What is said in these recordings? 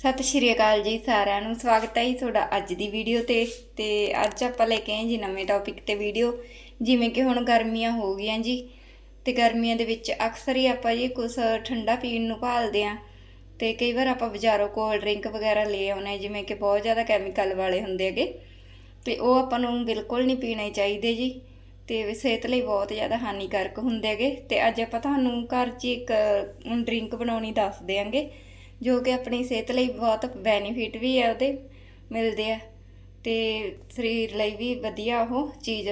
ਸਤਿ ਸ਼੍ਰੀ ਅਕਾਲ ਜੀ ਸਾਰਿਆਂ ਨੂੰ। ਸਵਾਗਤ ਹੈ ਜੀ ਤੁਹਾਡਾ ਅੱਜ ਦੀ ਵੀਡੀਓ ਤੇ। ਤੇ ਅੱਜ ਆਪਾਂ ਲੈ ਕੇ ਆਏ ਜੀ ਨਵੇਂ ਟੌਪਿਕ ਤੇ ਵੀਡੀਓ ਜਿਵੇਂ ਕਿ ਹੁਣ ਗਰਮੀਆਂ ਹੋ ਗਈਆਂ ਜੀ। ਤੇ ਗਰਮੀਆਂ ਦੇ ਵਿੱਚ ਅਕਸਰ ਹੀ ਆਪਾਂ ਜੀ ਕੁਝ ਠੰਡਾ ਪੀਣ ਨੂੰ ਭਾਲਦੇ ਆਂ ਤੇ ਕਈ ਵਾਰ ਆਪਾਂ ਬਾਜ਼ਾਰੋਂ ਕੋਲਡ ਡਰਿੰਕ ਵਗੈਰਾ ਲੈ ਆਉਨੇ ਜਿਵੇਂ ਕਿ ਬਹੁਤ ਜ਼ਿਆਦਾ ਕੈਮੀਕਲ ਵਾਲੇ ਹੁੰਦੇ ਹੈਗੇ। ਤੇ ਉਹ ਆਪਾਂ ਨੂੰ ਬਿਲਕੁਲ ਨਹੀਂ ਪੀਣੇ ਚਾਹੀਦੇ ਜੀ। ਤੇ ਸਿਹਤ ਲਈ ਬਹੁਤ ਜ਼ਿਆਦਾ ਹਾਨੀਕਾਰਕ ਹੁੰਦੇ ਹੈਗੇ। ਤੇ ਅੱਜ ਆਪਾਂ ਤੁਹਾਨੂੰ ਘਰ 'ਚ ਹੀ ਇੱਕ ਡਰਿੰਕ ਬਣਾਉਣੀ ਦੱਸ ਦਿਆਂਗੇ। ਜੋ ਕਿ ਆਪਣੀ ਸਿਹਤ ਲਈ ਬਹੁਤ ਬੈਨੀਫਿਟ ਵੀ ਹੈ ਉਹਦੇ, ਮਿਲਦੇ ਆ। ਤੇ ਸਰੀਰ ਲਈ ਵੀ ਵਧੀਆ ਉਹ ਚੀਜ਼।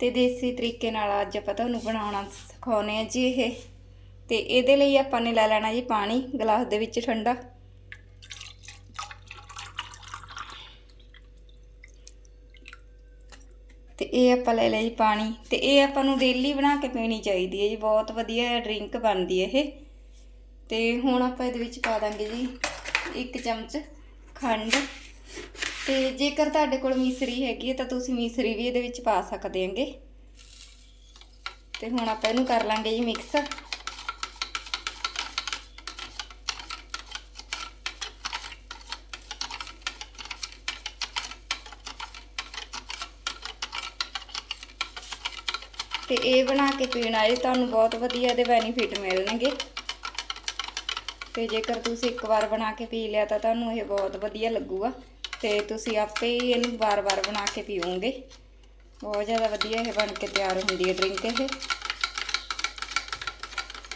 ਤੇ ਦੇਸੀ ਤਰੀਕੇ ਨਾਲ ਅੱਜ ਆਪਾਂ ਤੁਹਾਨੂੰ ਬਣਾਉਣਾ ਸਿਖਾਉਨੇ ਆ ਜੀ ਇਹ। ਤੇ ਇਹਦੇ ਲਈ ਆਪਾਂ ਨੇ ਲੈ ਲੈਣਾ ਜੀ ਪਾਣੀ, ਗਲਾਸ ਦੇ ਵਿੱਚ ਠੰਡਾ। ਤੇ ਇਹ ਆਪਾਂ ਲੈ ਲਿਆ ਜੀ ਪਾਣੀ। ਤੇ ਇਹ ਆਪਾਂ ਨੂੰ ਡੇਲੀ ਬਣਾ ਕੇ ਪੀਣੀ ਚਾਹੀਦੀ ਹੈ ਜੀ, ਬਹੁਤ ਵਧੀਆ ਡਰਿੰਕ ਬਣਦੀ ਹੈ ਇਹ। ਤੇ ਹੁਣ ਆਪਾਂ ਇਹਦੇ ਵਿੱਚ ਪਾ ਦਾਂਗੇ ਜੀ ਇੱਕ ਚਮਚ ਖੰਡ। ਤੇ ਜੇਕਰ ਤੁਹਾਡੇ ਕੋਲ ਮਿਸਰੀ ਹੈਗੀ ਹੈ ਤਾਂ ਤੁਸੀਂ ਮਿਸਰੀ ਵੀ ਇਹਦੇ ਵਿੱਚ ਪਾ ਸਕਦੇ ਹੈਗੇ। ਤੇ ਹੁਣ ਆਪਾਂ ਇਹਨੂੰ ਕਰ ਲਾਂਗੇ ਜੀ ਮਿਕਸ। ਤੇ ਇਹ ਬਣਾ ਕੇ ਪੀਣਾ ਇਹ ਤੁਹਾਨੂੰ ਬਹੁਤ ਵਧੀਆ ਦੇ ਬੈਨੀਫਿਟ ਮਿਲਣਗੇ। ਤੇ ਜੇਕਰ ਤੁਸੀਂ ਇੱਕ ਵਾਰ ਬਣਾ ਕੇ ਪੀ ਲਿਆ ਤਾਂ ਤੁਹਾਨੂੰ ਇਹ ਬਹੁਤ ਵਧੀਆ ਲੱਗੂਗਾ। ਤੇ ਤੁਸੀਂ ਆਪੇ ਹੀ ਇਹਨੂੰ ਵਾਰ-ਵਾਰ ਬਣਾ ਕੇ ਪੀਓਗੇ। ਬਹੁਤ ਜ਼ਿਆਦਾ ਵਧੀਆ ਇਹ ਬਣ ਕੇ ਤਿਆਰ ਹੁੰਦੀ ਹੈ ਡਰਿੰਕ ਇਹ।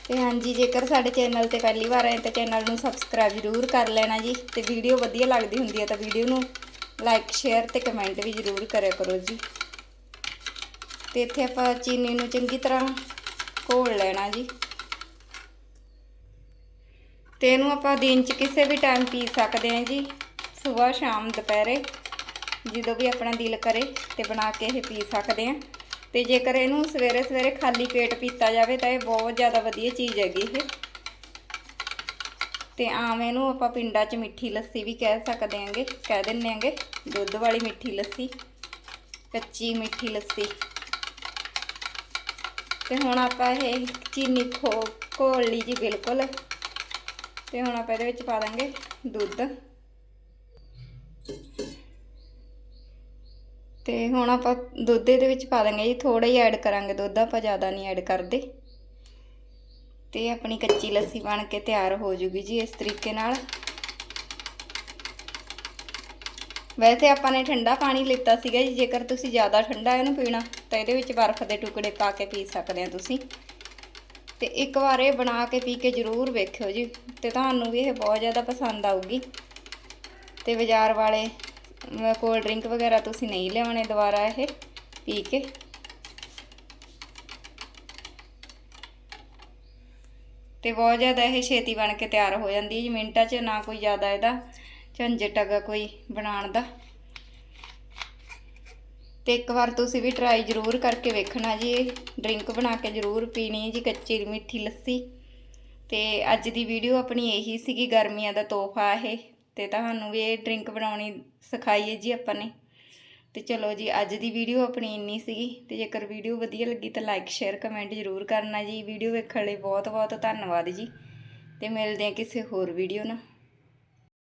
ਤੇ ਹਾਂਜੀ, ਜੇਕਰ ਸਾਡੇ ਚੈਨਲ ਤੇ ਪਹਿਲੀ ਵਾਰ ਆਏ ਤਾਂ ਚੈਨਲ ਨੂੰ ਸਬਸਕ੍ਰਾਈਬ ਜ਼ਰੂਰ ਕਰ ਲੈਣਾ ਜੀ। ਤੇ ਵੀਡੀਓ ਵਧੀਆ ਲੱਗਦੀ ਹੁੰਦੀ ਹੈ ਤਾਂ ਵੀਡੀਓ ਨੂੰ ਲਾਈਕ ਸ਼ੇਅਰ ਤੇ ਕਮੈਂਟ ਵੀ ਜ਼ਰੂਰ ਕਰਿਆ ਕਰੋ ਜੀ। ਤੇ ਇੱਥੇ ਆਪਾਂ ਚੀਨੀ ਨੂੰ ਚੰਗੀ ਤਰ੍ਹਾਂ ਘੋਲ ਲੈਣਾ ਜੀ। ਤੇ ਇਹਨੂੰ ਆਪਾਂ ਦਿਨ 'ਚ ਕਿਸੇ ਵੀ ਟਾਈਮ ਪੀ ਸਕਦੇ ਹਾਂ ਜੀ, ਸਵੇਰ, ਸ਼ਾਮ, ਦੁਪਹਿਰੇ, ਜਦੋਂ ਵੀ ਆਪਣਾ ਦਿਲ ਕਰੇ ਤੇ ਬਣਾ ਕੇ ਇਹ ਪੀ ਸਕਦੇ ਹਾਂ। ਤੇ ਜੇਕਰ ਇਹਨੂੰ ਸਵੇਰੇ ਸਵੇਰੇ ਖਾਲੀ ਪੇਟ ਪੀਤਾ ਜਾਵੇ ਤਾਂ ਇਹ ਬਹੁਤ ਜ਼ਿਆਦਾ ਵਧੀਆ ਚੀਜ਼ ਹੈਗੀ ਇਹ। ਤੇ ਆਮ ਇਹਨੂੰ ਆਪਾਂ ਪਿੰਡਾਂ 'ਚ ਮਿੱਠੀ ਲੱਸੀ ਵੀ ਕਹਿ ਸਕਦੇ ਹਾਂਗੇ, ਕਹਿ ਦਿੰਨੇ ਆਂਗੇ ਦੁੱਧ ਵਾਲੀ ਮਿੱਠੀ ਲੱਸੀ, ਕੱਚੀ ਮਿੱਠੀ ਲੱਸੀ। ਤੇ ਹੁਣ ਆਪਾਂ ਇਹ ਚੀਨੀ ਖੋ ਘੋਲ ਲਈ ਜੀ ਬਿਲਕੁਲ। ਤੇ ਹੁਣ ਆਪਾਂ ਇਹਦੇ ਵਿੱਚ ਪਾ ਦਾਂਗੇ ਦੁੱਧ। ਤੇ ਹੁਣ ਆਪਾਂ ਦੁੱਧ ਇਹਦੇ ਵਿੱਚ ਪਾ ਦਾਂਗੇ ਜੀ ਥੋੜਾ ਹੀ ਐਡ ਕਰਾਂਗੇ ਦੁੱਧ, ਆਪਾਂ ਜ਼ਿਆਦਾ ਨਹੀਂ ਐਡ ਕਰਦੇ। ਤੇ ਆਪਣੀ ਕੱਚੀ ਲੱਸੀ ਬਣ ਕੇ ਤਿਆਰ ਹੋ ਜੂਗੀ ਜੀ ਇਸ ਤਰੀਕੇ ਨਾਲ। ਵੈਸੇ ਆਪਾਂ ਨੇ ਠੰਡਾ ਪਾਣੀ ਲਿੱਤਾ ਸੀਗਾ ਜੀ, ਜੇਕਰ ਤੁਸੀਂ ਜ਼ਿਆਦਾ ਠੰਡਾ ਇਹਨੂੰ ਪੀਣਾ, ਤਾਂ ਇਹਦੇ ਵਿੱਚ ਬਰਫ਼ ਦੇ ਟੁਕੜੇ ਪਾ ਕੇ ਪੀ ਸਕਦੇ ਆ ਤੁਸੀਂ। ਤੇ ਇੱਕ ਵਾਰ ਇਹ ਬਣਾ ਕੇ ਪੀ ਕੇ ਜ਼ਰੂਰ ਵੇਖਿਓ ਜੀ, ਤੇ ਤੁਹਾਨੂੰ ਵੀ ਇਹ ਬਹੁਤ ਜ਼ਿਆਦਾ ਪਸੰਦ ਆਊਗੀ। ਤੇ ਬਾਜ਼ਾਰ ਵਾਲੇ ਕੋਲਡ ਡਰਿੰਕ ਵਗੈਰਾ ਤੁਸੀਂ ਨਹੀਂ ਲਿਆਉਣੇ ਦੁਬਾਰਾ ਇਹ ਪੀ ਕੇ। ਤੇ ਬਹੁਤ ਜ਼ਿਆਦਾ ਇਹ ਛੇਤੀ ਬਣ ਕੇ ਤਿਆਰ ਹੋ ਜਾਂਦੀ ਹੈ ਜੀ, ਮਿੰਟਾਂ 'ਚ ਨਾ ਕੋਈ ਜ਼ਿਆਦਾ ਇਹਦਾ ਝੰਜਟ ਹੈਗਾ ਕੋਈ ਬਣਾਉਣ ਦਾ। ਤੇ ਇੱਕ ਵਾਰ ਤੁਸੀਂ ਵੀ ਟਰਾਈ ਜ਼ਰੂਰ ਕਰਕੇ ਵੇਖਣਾ ਜੀ, ਇਹ ਡਰਿੰਕ ਬਣਾ ਕੇ ਜ਼ਰੂਰ ਪੀਣੀ ਹੈ ਜੀ, ਕੱਚੀ ਮਿੱਠੀ ਲੱਸੀ। ਤੇ ਅੱਜ ਦੀ ਵੀਡੀਓ ਆਪਣੀ ਇਹੀ ਸੀਗੀ, ਗਰਮੀਆਂ ਦਾ ਤੋਹਫਾ ਇਹ, ਤੇ ਤੁਹਾਨੂੰ ਵੀ ਇਹ ਡਰਿੰਕ ਬਣਾਉਣੀ ਸਿਖਾਈ ਹੈ ਜੀ ਆਪਾਂ ਨੇ। ਤੇ ਚਲੋ ਜੀ, ਅੱਜ ਦੀ ਵੀਡੀਓ ਆਪਣੀ ਇੰਨੀ ਸੀਗੀ, ਤੇ ਜੇਕਰ ਵੀਡੀਓ ਵਧੀਆ ਲੱਗੀ ਤਾਂ ਲਾਈਕ ਸ਼ੇਅਰ ਕਮੈਂਟ ਜ਼ਰੂਰ ਕਰਨਾ ਜੀ। ਵੀਡੀਓ ਵੇਖਣ ਲਈ ਬਹੁਤ ਬਹੁਤ ਧੰਨਵਾਦ ਜੀ। ਤੇ ਮਿਲਦੇ ਹਾਂ ਕਿਸੇ ਹੋਰ ਵੀਡੀਓ ਨਾਲ।